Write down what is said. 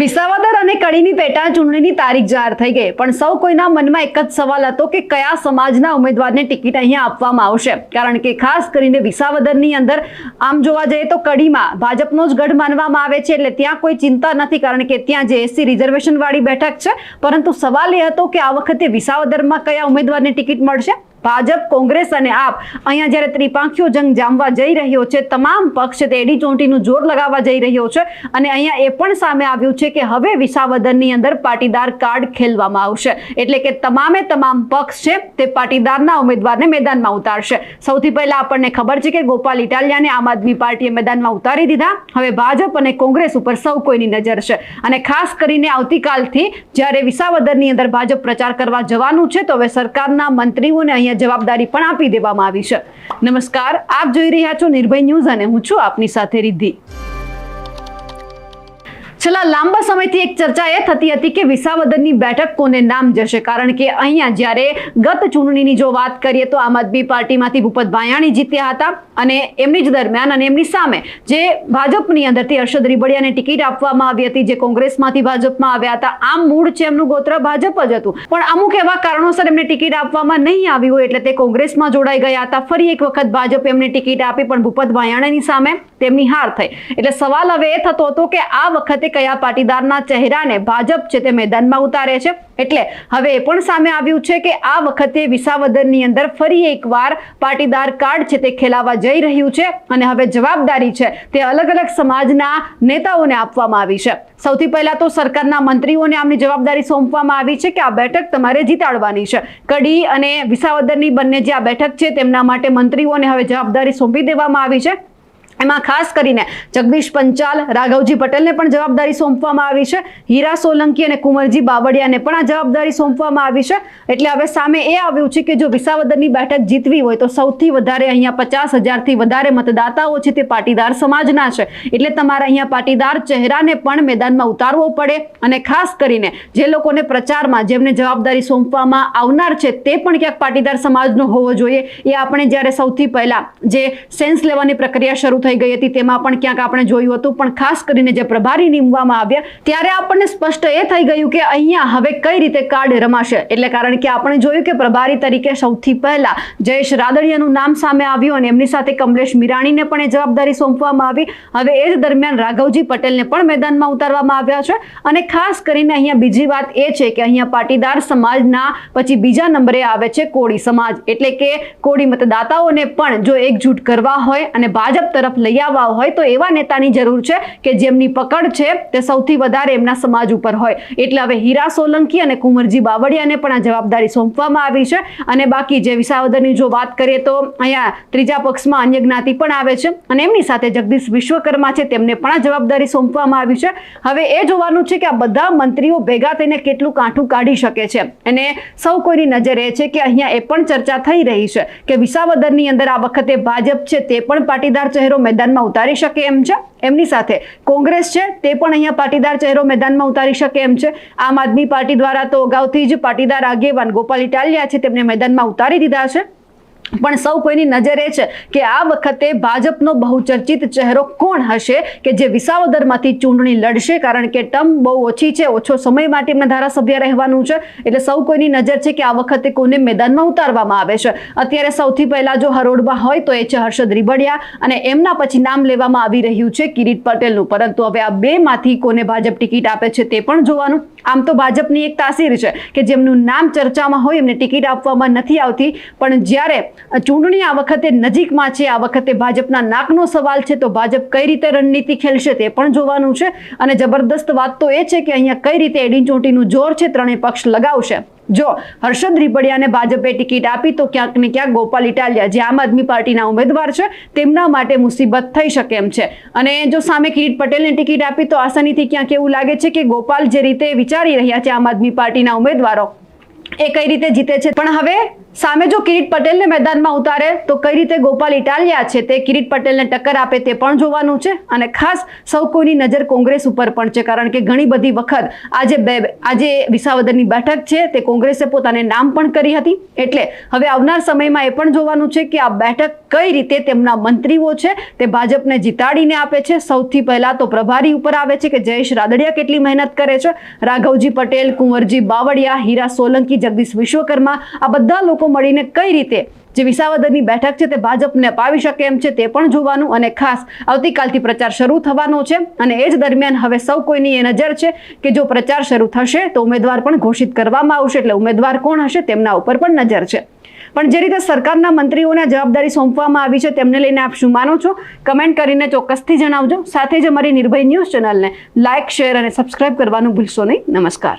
વિસાવદર અને કડીની પેટા ચૂંટણીની તારીખ જાહેર થઈ ગઈ. પણ સૌ કોઈના મનમાં એક જ સવાલ હતો કે કયા સમાજના ઉમેદવારને ટિકિટ અહીંયા આપવામાં આવશે? કારણ કે ખાસ કરીને વિસાવદરની અંદર, આમ જોવા જઈએ તો કડીમાં ભાજપનો જ ગઢ માનવામાં આવે છે, એટલે ત્યાં કોઈ ચિંતા નથી, કારણ કે ત્યાં જે એસસી રિઝર્વેશન વાળી બેઠક છે. પરંતુ સવાલ એ હતો કે આ વખતે વિસાવદરમાં કયા ઉમેદવારને ટિકિટ મળશે? ભાજપ, કોંગ્રેસ અને આપ અહીંયા જ્યારે ત્રિપાંખીઓ જંગ જામવા જઈ રહ્યો છે, તમામ પક્ષ તેડી ચોંટીનું જોર લગાવવા જઈ રહ્યો છે અને અહીંયા એ પણ સામે આવ્યું છે કે હવે વિસાવદનની અંદર પાટીદાર કાર્ડ ખેલવામાં આવશે. એટલે કે તમામે તમામ પક્ષ છે તે પાટીદારના ઉમેદવારને મેદાનમાં ઉતારશે. સૌથી પહેલા આપણને ખબર છે કે ગોપાલ ઇટાલિયાને આમ આદમી પાર્ટીએ મેદાનમાં ઉતારી દીધા. હવે ભાજપ અને કોંગ્રેસ ઉપર સૌ કોઈની નજર છે. અને ખાસ કરીને આવતીકાલથી જ્યારે વિસાવદરની અંદર ભાજપ પ્રચાર કરવા જવાનું છે, તો હવે સરકારના મંત્રીઓને અહીંયા જવાબદારી પણ આપી દેવામાં આવી છે. નમસ્કાર, આપ જોઈ રહ્યા છો નિર્ભય ન્યૂઝ અને હું છું આપની સાથે રિદ્ધિ. છેલ્લા લાંબા સમયથી એક ચર્ચા એ થતી હતી કે વિસાવદરની બેઠક કોને નામ જશે? કારણ કે અહીંયા જ્યારે ગત ચૂંટણીની જો વાત કરીએ તો આમ આદમી પાર્ટીમાંથી ભૂપત ભાયાણી જીત્યા હતા અને એમની જ દરમિયાન અને એમની સામે જે ભાજપની અંદરથી હર્ષદ રીબડિયાને ટિકિટ આપવામાં આવી હતી, જે કોંગ્રેસમાંથી ભાજપમાં આવ્યા હતા, આમ મૂળ છે એમનું ગોત્ર ભાજપ જ હતું. પણ અમુક એવા કારણોસર એમને ટિકિટ આપવામાં નહીં આવી હોય એટલે તે કોંગ્રેસમાં જોડાઈ ગયા હતા. ફરી એક વખત ભાજપ એમને ટિકિટ આપી, પણ ભૂપત ભાયાણીની સામે તેમની હાર થઈ. એટલે સવાલ હવે એ થતો હતો કે આ વખતે કયા પાટીદારના ચહેરાને ભાજપ છે તે મેદાનમાં ઉતારે છે? એટલે હવે એ પણ સામે આવ્યું છે કે આ વખતે વિસાવદરની અંદર ફરી એકવાર પાટીદાર કાર્ડ છે તે ખેલાવા જઈ રહ્યું છે અને હવે જવાબદારી છે તે અલગ અલગ સમાજના નેતાઓને આપવામાં આવી છે. સૌથી પહેલા તો સરકારના મંત્રીઓને આમની જવાબદારી સોંપવામાં આવી છે કે આ બેઠક તમારે જીતાડવાની છે. કડી અને વિસાવદરની બંને જે આ બેઠક છે તેમના માટે મંત્રીઓને હવે જવાબદારી સોંપી દેવામાં આવી છે. એમાં ખાસ કરીને જગદીશ પંચાલ, રાઘવજી પટેલને પણ જવાબદારી સોંપવામાં આવી છે. હીરા સોલંકી અને કુંવરજી બાવળિયાને પણ આ જવાબદારી સોંપવામાં આવી છે. એટલે હવે સામે એ આવ્યું છે કે જો વિસાવદરની બેઠક જીતવી હોય તો સૌથી વધારે અહીંયા પચાસ હજારથી વધારે મતદાતાઓ છે તે પાટીદાર સમાજના છે. એટલે તમારે અહીંયા પાટીદાર ચહેરાને પણ મેદાનમાં ઉતારવો પડે અને ખાસ કરીને જે લોકોને પ્રચારમાં જેમને જવાબદારી સોંપવામાં આવનાર છે તે પણ ક્યાંક પાટીદાર સમાજનો હોવો જોઈએ. એ આપણે જ્યારે સૌથી પહેલાં જે સેન્સ લેવાની પ્રક્રિયા શરૂ થઈ ગઈ હતી. તેમાં પણ ક્યાંક આપણે જોયું હતું. પણ ખાસ કરીને જે પ્રભારી નીમવામાં આવ્યા, ત્યારે આપણને સ્પષ્ટ એ થઈ ગયું કે અહીંયા હવે કઈ રીતે કાર્ડ રમાશે. એટલે કારણ કે આપણે જોયું કે પ્રભારી તરીકે સૌથી પહેલા જયેશ રાદડિયાનું નામ સામે આવ્યું અને એમની સાથે કમલેશ મિરાણીને પણ એ જવાબદારી સોંપવામાં આવી. હવે એ જ દરમિયાન રાઘવજી પટેલને પણ મેદાનમાં ઉતારવામાં આવ્યા છે. અને ખાસ કરીને અહીંયા બીજી વાત એ છે કે અહીંયા પાટીદાર સમાજના પછી બીજા નંબરે આવે છે કોળી સમાજ. એટલે કે કોળી મતદાતાઓને પણ જો એકજૂટ કરવા હોય અને ભાજપ તરફ લઈ આવવા હોય તો એવા નેતાની જરૂર છે કે જેમની પકડ છે તે સૌથી વધારે એમના સમાજ ઉપર હોય. એટલે હવે હીરા સોલંકી અને કુંવરજી બાવળિયાને પણ આ જવાબદારી સોંપવામાં આવી છે. અને બાકી જે વિસાવદરની જો વાત કરીએ તો અહીંયા ત્રીજા પક્ષમાં અન્ય જ્ઞાતિ પણ આવે છે અને એમની સાથે જગદીશ વિશ્વકર્મા છે તેમને પણ આ જવાબદારી સોંપવામાં આવી છે. હવે એ જોવાનું છે કે આ બધા મંત્રીઓ ભેગા થઈને કેટલું કાંઠું કાઢી શકે છે. અને સૌ કોઈની નજર એ છે કે અહીંયા એ પણ ચર્ચા થઈ રહી છે કે વિસાવદરની અંદર આ વખતે ભાજપ છે તે પણ પાટીદાર ચહેરો મેદાનમાં ઉતારી શકે એમ છે? એમની સાથે કોંગ્રેસ છે, તે પણ અહીંયા પાટીદાર ચહેરો મેદાનમાં ઉતારી શકે એમ છે. આમ આદમી પાર્ટી દ્વારા તો અગાઉથી જ પાટીદાર આગેવાન ગોપાલ ઇટાલિયા છે, તેમને મેદાનમાં ઉતારી દીધા છે. પણ સૌ કોઈની નજર છે કે આ વખતે ભાજપનો બહુચર્ચિત ચહેરો કોણ હશે કે જે વિસાવદરમાંથી ચૂંટણી લડશે? કારણ કે ટર્મ બહુ ઓછી છે, ઓછો સમય માટે એમને ધારાસભ્ય રહેવાનું છે. એટલે સૌ કોઈની નજર છે કે આ વખતે કોને મેદાનમાં ઉતારવામાં આવે છે. અત્યારે સૌથી પહેલા જો હરોડમાં હોય તો એ છે હર્ષદ રીબડિયા અને એમના પછી નામ લેવામાં આવી રહ્યું છે કિરીટ પટેલનું. પરંતુ હવે આ બેમાંથી કોને ભાજપ ટિકિટ આપે છે તે પણ જોવાનું. આમ તો ભાજપની એક તાસીર છે કે જેમનું નામ ચર્ચામાં હોય એમને ટિકિટ આપવામાં નથી આવતી. પણ જ્યારે ચૂંટણી આ વખતે નજીકમાં છે, આ વખતે ભાજપના નાકનો સવાલ છે, તો ભાજપ કઈ રીતે રણનીતિ ખેલશે તે પણ જોવાનું છે. અને જબરદસ્ત વાત તો એ છે કે અહીંયા કઈ રીતે એડી ચોટીનું જોર છે, ત્રણેય પક્ષ લગાવશે. જો હર્ષદ રીબડિયાને ભાજપે ટિકિટ આપી, તો ક્યાંક ને ક્યાંક ગોપાલ ઇટાલિયા, જે આમ આદમી પાર્ટીના ઉમેદવાર છે, તેમના માટે મુસીબત થઈ શકે એમ છે. અને જો સામે કિરીટ પટેલને ટિકિટ આપી, તો આસાનીથી ક્યાંક એવું લાગે છે કે ગોપાલ જે રીતે વિચારી રહ્યા છે આમ આદમી પાર્ટીના ઉમેદવારો, એ કઈ રીતે જીતે છે. પણ હવે સામે જો કિરીટ પટેલને મેદાનમાં ઉતારે, તો કઈ રીતે ગોપાલ ઇટાલિયા છે તે કિરીટ પટેલને ટક્કર આપે તે પણ જોવાનું છે. અને ખાસ સૌ કોઈની નજર કોંગ્રેસ ઉપર પણ છે, કારણ કે ઘણી બધી વખત આજે બે, આજે વિસાવદરની બેઠક છે, તે કોંગ્રેસે પોતાને નામ પણ કરી હતી. એટલે હવે આવનાર સમયમાં એ પણ જોવાનું છે કે આ બેઠક કઈ રીતે તેમના મંત્રીઓ છે તે ભાજપને જીતાડીને આપે છે? સૌથી પહેલા તો પ્રભારી ઉપર આવે છે કે જયેશ રાદડિયા કેટલી મહેનત કરે છે? રાઘવજી પટેલ, કુંવરજી બાવળિયા, હીરા સોલંકી, જગદીશ વિશ્વકર્મા, આ બધા લોકો મળીને કઈ રીતે જે વિસાવદરની બેઠક છે તે ભાજપને અપાવી શકે એમ છે તે પણ જોવાનું અને ખાસ આવતીકાલથી પ્રચાર શરૂ થવાનો છે અને એ જ દરમિયાન હવે સૌ કોઈની એ નજર છે કે જો પ્રચાર શરૂ થશે તો ઉમેદવાર પણ ઘોષિત કરવામાં આવશે. એટલે ઉમેદવાર કોણ હશે તેમના ઉપર પણ નજર છે. પણ જે રીતે સરકારના મંત્રીઓને જવાબદારી સોંપવામાં આવી છે, તેમને લઈને આપ શું માનો છો? કમેન્ટ કરીને ચોક્કસથી જણાવજો. સાથે જ અમારી નિર્ભય ન્યૂઝ ચેનલને લાઇક શેર અને સબસ્ક્રાઇબ કરવાનું ભૂલશો નહીં. નમસ્કાર.